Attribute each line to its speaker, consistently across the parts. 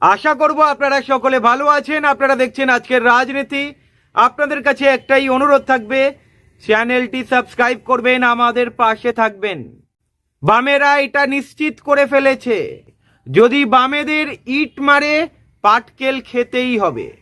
Speaker 1: আশা করব আপনারা সকলে ভালো আছেন। আপনারা দেখছেন আজকের রাজনীতি। আপনাদের কাছে একটাই অনুরোধ থাকবে, চ্যানেলটি সাবস্ক্রাইব করবেন, আমাদের পাশে থাকবেন। বামেরা এটা নিশ্চিত করে ফেলেছে। যদি বামেদের ইট মারে, পাটকেল খেতেই হবে।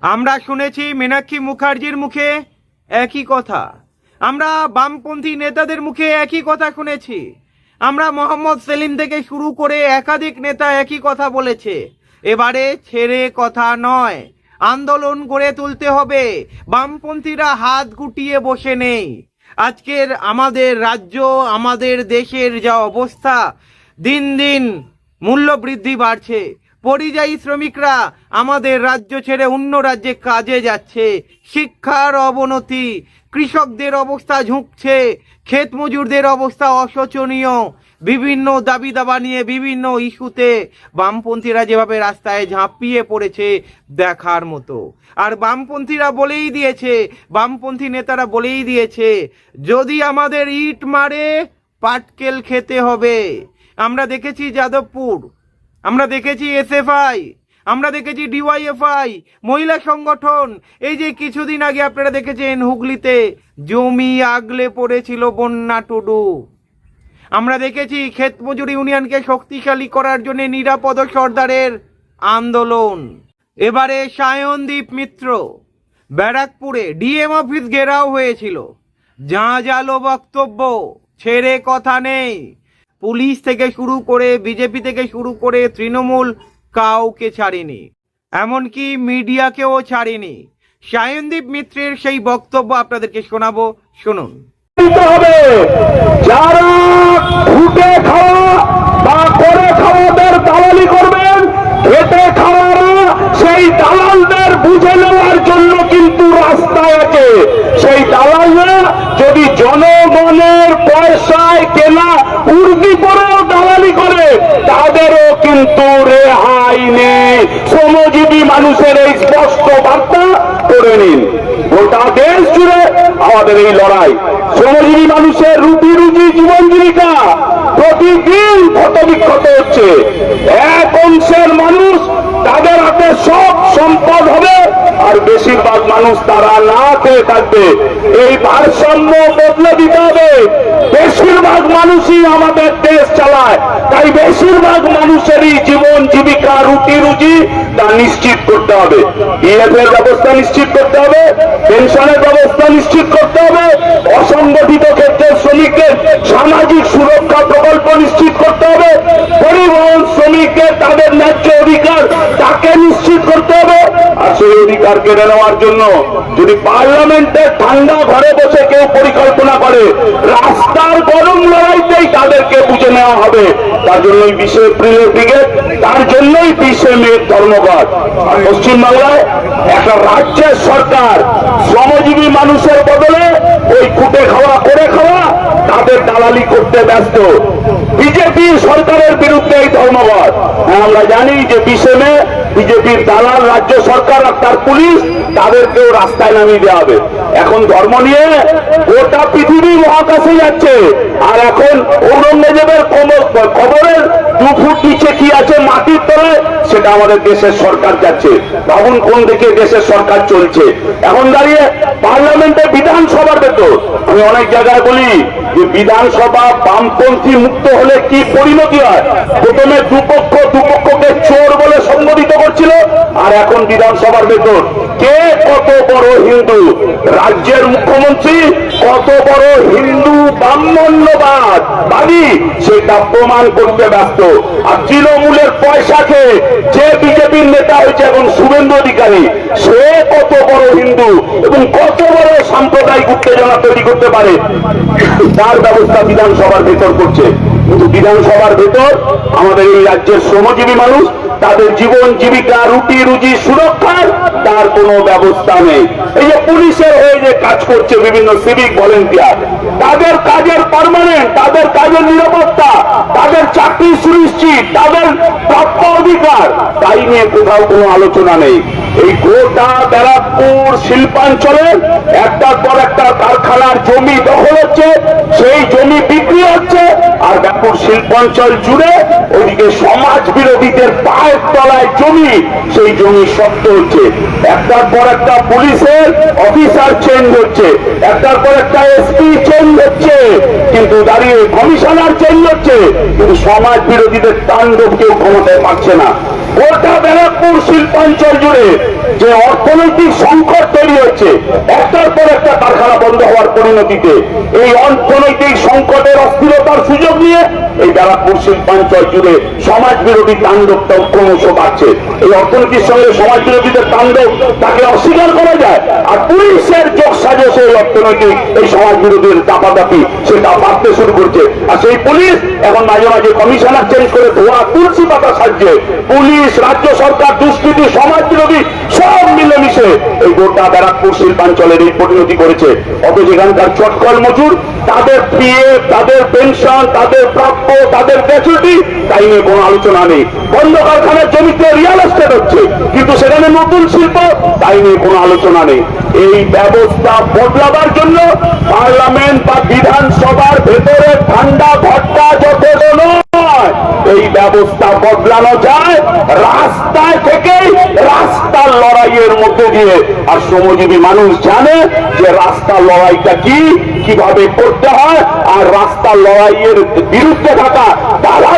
Speaker 1: আমরা শুনেছি মীনাক্ষী মুখার্জির মুখে একই কথা। আমরা বামপন্থী নেতাদের মুখে একই কথা শুনেছি। আমরা মোহাম্মদ সেলিম থেকে শুরু করে একাধিক নেতা একই কথা বলেছে। এবারে ছেড়ে কথা নয়। আন্দোলন গড়ে তুলতে হবে। বামপন্থীরা হাত গুটিয়ে বসে নেই। আজকের আমাদের রাজ্য, আমাদের দেশের যা অবস্থা, দিন দিন মূল্য বৃদ্ধি বাড়ছে। পরিযায়ী শ্রমিকরা আমাদের রাজ্য ছেড়ে অন্য রাজ্যে কাজে যাচ্ছে। শিক্ষার অবনতি, কৃষকদের অবস্থা ঝুঁকছে ক্ষেত মজুরদের অবস্থা অশোচনীয়। বিভিন্ন দাবি দাবা নিয়ে বিভিন্ন ইস্যুতে বামপন্থীরা যেভাবে রাস্তায় ঝাঁপিয়ে পড়েছে দেখার মতো। আর বামপন্থীরা বলেই দিয়েছে, বামপন্থী নেতারা বলেই দিয়েছে, যদি আমাদের ইট মারে, পাটকেল খেতে হবে। আমরা দেখেছি যাদবপুর, আমরা দেখেছি এসএফআই, আমরা দেখেছি ডিওয়াইএফআই, মহিলা সংগঠন। এই যে কিছুদিন আগে আপনারা দেখেছেন হুগলিতে, জমি আগলে পড়েছিল বন্যা টুডু। আমরা দেখেছি ক্ষেত মজুর ইউনিয়নকে শক্তিশালী করার জন্য নিরাপদ সর্দারের আন্দোলন। এবারে সায়নদীপ মিত্র ব্যারাকপুরে ডিএম অফিস ঘেরাও হয়েছিল। যা জালো বক্তব্য, ছেড়ে কথা নেই। পুলিশ থেকে শুরু করে বিজেপি থেকে শুরু করে তৃণমূল কাউকে ছাড়েনি। এমনকি মিডিয়াকেও ছাড়েনি। সায়নদীপ মিত্রের সেই বক্তব্য আপনাদেরকে শোনাবো। শুনুন।
Speaker 2: যারা ফুটে খাওয়া বা করে খাওয়াদের দালালি করবেন, খেটে খাওয়ারা সেই দালালদের বুঝে নেওয়ার জন্য কিন্তু রাস্তায় আছে। সেই দালালরা যদি জনগণের পয়সায় কেনা উর্দি করেও দালালি করে, তাদেরও কিন্তু রেহাই নেই। শ্রমজীবী মানুষের এই স্পষ্ট বার্তা করে নিন। আমাদের এই লড়াই। শ্রমজীবী মানুষের রুটি রুজি জীবন জীবিকা প্রতিদিন ক্ষত বিক্ষত হচ্ছে। এক অংশের মানুষ তাদের হাতে সব সম্পদ হবে আর বেশিরভাগ মানুষ তারা না খেয়ে থাকবে। এই ভারসাম্য বদলে দিতে হবে। বেশিরভাগ মানুষই আমাদের দেশ চালায়। তাই বেশিরভাগ মানুষেরই জীবন জীবিকা রুটি রুজি তা নিশ্চিত করতে হবে। ইএফ এর ব্যবস্থা নিশ্চিত করতে হবে। পেনশনের ব্যবস্থা নিশ্চিত করতে হবে। অসংগঠিত ক্ষেত্রের শ্রমিকদের সামাজিক সুরক্ষা প্রকল্প নিশ্চিত করতে হবে পরিবহন শ্রমিকদের তাদের ন্যায্য অধিকার তাকে নিশ্চিত করতে হবে আর সেই অধিকার কেড়ে নেওয়ার জন্য যদি পার্লামেন্টের ঠান্ডা ঘরে বসে কেউ পরিকল্পনা করে, রাস্তার গরম লড়াইতেই তাদেরকে বুঝে নেওয়া হবে। তার জন্যই বিশে এপ্রিলের ব্রিগেড, তার জন্যই বিশে মে ধর্মঘট। পশ্চিমবাংলায় একটা রাজ্যের সরকার, শ্রমজীবী মানুষের বদলে ওই কুটে খাওয়া করে খাওয়া তাদের দালালি করতে ব্যস্ত। বিজেপি সরকারের বিরুদ্ধে এই ধর্মঘট। হ্যাঁ, আমরা জানি যে বিশেমে বিজেপির দালাল রাজ্য সরকার আর তার পুলিশ তাদেরকেও রাস্তায় নামিয়ে দেওয়া হবে। এখন ধর্ম নিয়ে গোটা পৃথিবী মহাকাশে যাচ্ছে। আর এখন ঔরঙ্গজেবের কবরের দু ফুট নিচে কি আছে মাটির তলে সেটা আমাদের দেশের সরকার যাচ্ছে। ভাবুন কোন দিকে দেশের সরকার চলছে। এখন দাঁড়িয়ে পার্লামেন্টে বিধানসভার ভেতর আমি অনেক জায়গায় বলি যে বিধানসভা বামপন্থী মুক্ত হলে কি পরিণতি হয়? প্রথমে দুপক্ষ, দুপক্ষকে চোর বলে সম্বোধিত করছিল, আর এখন বিধানসভার ভেতর। কে কত বড় হিন্দু? রাজ্যের মুখ্যমন্ত্রী কত বড় হিন্দু ব্রাহ্মণ্যবাদ? বাদী, সেটা প্রমাণ করতে ব্যস্ত। আর তৃণমূলের পয়সা খেয়ে যে বিজেপির নেতা হয়েছে এখন শুভেন্দু অধিকারী, সে কত বড় হিন্দু এবং কত বড় সাম্প্রদায়িক উত্তেজনা তৈরি করতে পারে? তার ব্যবস্থা বিধানসভার ভেতর করছে। কিন্তু বিধানসভার ভেতর আমাদের এই রাজ্যের শ্রমজীবী মানুষ, তাদের জীবন জীবিকা, রুটি, রুজি, সুরক্ষার তার কোনো ব্যবস্থা নেই। এই যে পুলিশের হয়ে যে কাজ করছে বিভিন্ন সিভিক ভলেন্টিয়ার তাদের কাজের পারমানেন্ট তাদের কাজের নিরাপত্তা, তাদের চাকরি সুনিশ্চিত, তাদের প্রাপ্য অধিকার, তাই নিয়ে কোথাও কোনো আলোচনা নেই। এই গোটা ব্যারাকপুর শিল্পাঞ্চলে একটার পর একটা কারখানার জমি দখল হচ্ছে, সেই জমি বিক্রি হচ্ছে, আর ব্যারাকপুর শিল্পাঞ্চল জুড়ে ওইদিকে সমাজ বিরোধীদের পায়ের তলায় জমি, সেই জমি শক্ত হচ্ছে। একটার পর একটা পুলিশের অফিসার চেঞ্জ হচ্ছে, একটার পর একটা এসপি চেঞ্জ হচ্ছে, কিন্তু দাঁড়িয়ে কমিশনার চেঞ্জ হচ্ছে, কিন্তু সমাজ বিরোধীদের তাণ্ডব কেউ ক্ষমতায় পাচ্ছে না। গোটা ব্যারাকপুর শিল্পাঞ্চল জুড়ে যে অর্থনৈতিক সংকট তৈরি হচ্ছে, একটার পর একটা কারখানা বন্ধ হওয়ার পরিণতিতে, এই অর্থনৈতিক সংকটের অস্থিরতার সুযোগ নিয়ে এই ব্যারাকপুর শিল্পাঞ্চল জুড়ে সমাজ বিরোধী তাণ্ডব ক্রমশ বাড়ছে। এই অর্থনীতির সঙ্গে সমাজ বিরোধীদের তাণ্ডব তাকে অস্বীকার করা যায়, আর পুলিশের যোগ সাজস এই অর্থনৈতিক এই সমাজ বিরোধীর দাপাদাপি সেটা বাড়তে শুরু করছে। আর সেই পুলিশ এখন মাঝে মাঝে কমিশনার চেঞ্জ করে ধোয়া, তুলসী পাতা সাজছে পুলিশ, রাজ্য সরকার, দুষ্কৃতি, সমাজ বিরোধী সব মিলেমিশে এই গোটা ব্যারাকপুর শিল্পাঞ্চলের এই পরিণতি করেছে। অথচ এখানকার চটকল মজুর, তাদের পিএ তাদের পেনশন তাদের প্রাপ্য তাদের গ্র্যাচুইটি তাই নিয়ে কোনো আলোচনা নেই। বন্ধ কারখানার জমিতে রিয়েল এস্টেট হচ্ছে, কিন্তু সেখানে নতুন শিল্প, তাই নিয়ে কোনো আলোচনা নেই। এই ব্যবস্থা বদলাবার জন্য পার্লামেন্ট বা বিধানসভার ভেতরে ঠান্ডা ঘটটা যথেষ্ট ব্যবস্থা বদলানো যায়, রাস্তায় থেকেই রাস্তার লড়াইয়ের মধ্যে দিয়ে। আর শ্রমজীবী মানুষ জানে যে রাস্তার লড়াইটা কি, কীভাবে করতে হয়, আর রাস্তার লড়াইয়ের বিরুদ্ধে থাকা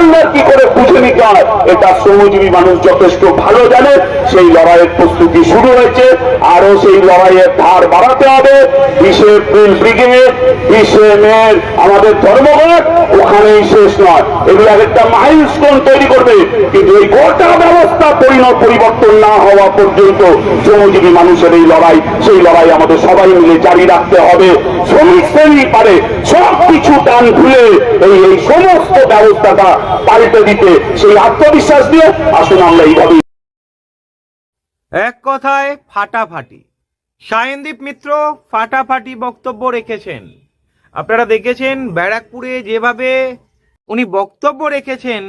Speaker 2: দালালদের কি করে বুঝে নিতে হয়? এটা শ্রমজীবী মানুষ যথেষ্ট ভালো জানে। সেই লড়াইয়ের প্রস্তুতি শুরু হয়েছে। আরও সেই লড়াইয়ের ধার বাড়াতে হবে। বিশে এপ্রিল ব্রিগেড, বিশে মে আমাদের ধর্মঘট, ওখানেই শেষ নয়। এগুলো এক একটা মাইলস্টোন তৈরি করবে। কিন্তু এই গোটা ব্যবস্থা পরিণত পরিবর্তন না হওয়া পর্যন্ত শ্রমজীবী মানুষের এই লড়াই, সেই লড়াই আমাদের সবাই মিলে জারি রাখতে হবে। শ্রমিক শ্রেণি পারে। সব কিছু টান খুলে এই সমস্ত ব্যবস্থাটা পাল্টে দিতে সেই আত্মবিশ্বাস দিয়ে আসুন আমরা এইভাবে
Speaker 1: এক কথায় ফাটাফাটি। সায়নদীপ মিত্র ফাটাফাটি বক্তব্য রেখেছেন। আপনারা দেখেছেন ব্যারাকপুরে যেভাবে উনি বক্তব্য রেখেছেন,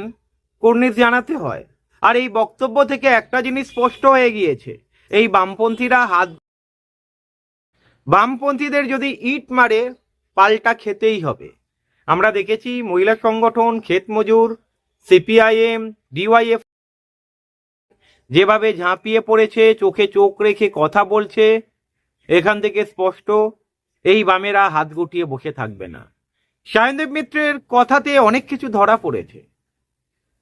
Speaker 1: কর্নিশ জানাতে হয়। আর এই বক্তব্য থেকে একটা জিনিস স্পষ্ট হয়ে গিয়েছে। এই বামপন্থীরা হাত বামপন্থীদের যদি ইট মারে, পাল্টা খেতেই হবে। আমরা দেখেছি মহিলা সংগঠন, ক্ষেত মজুর, সিপিআইএম, ডিওয়াইএফ যেভাবে ঝাঁপিয়ে পড়েছে, চোখে চোখ রেখে কথা বলছে, এখান থেকে স্পষ্ট, এই বামেরা হাত গুটিয়ে বসে থাকবে না। সায়নদেব মিত্রের কথাতে অনেক কিছু ধরা পড়েছে।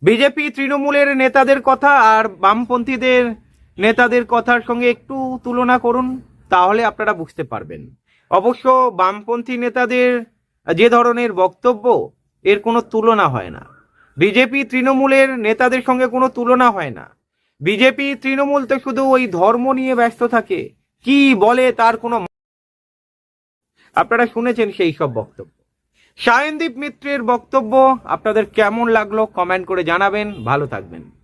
Speaker 1: বিজেপি তৃণমূলের নেতাদের কথা আর বামপন্থীদের নেতাদের কথার সঙ্গে একটু তুলনা করুন, তাহলে আপনারা বুঝতে পারবেন। অবশ্য বামপন্থী নেতাদের যে ধরনের বক্তব্য এর কোনো তুলনা হয় না। বিজেপি তৃণমূলের নেতাদের সঙ্গে কোনো তুলনা হয় না। বিজেপি তৃণমূল তো শুধু ওই ধর্ম নিয়ে ব্যস্ত থাকে। কি বলে তার কোনো আপনারা শুনেছেন সেই সব বক্তব্য। সায়নদীপ মিত্রের বক্তব্য আপনাদের কেমন লাগল কমেন্ট করে জানাবেন। ভালো থাকবেন।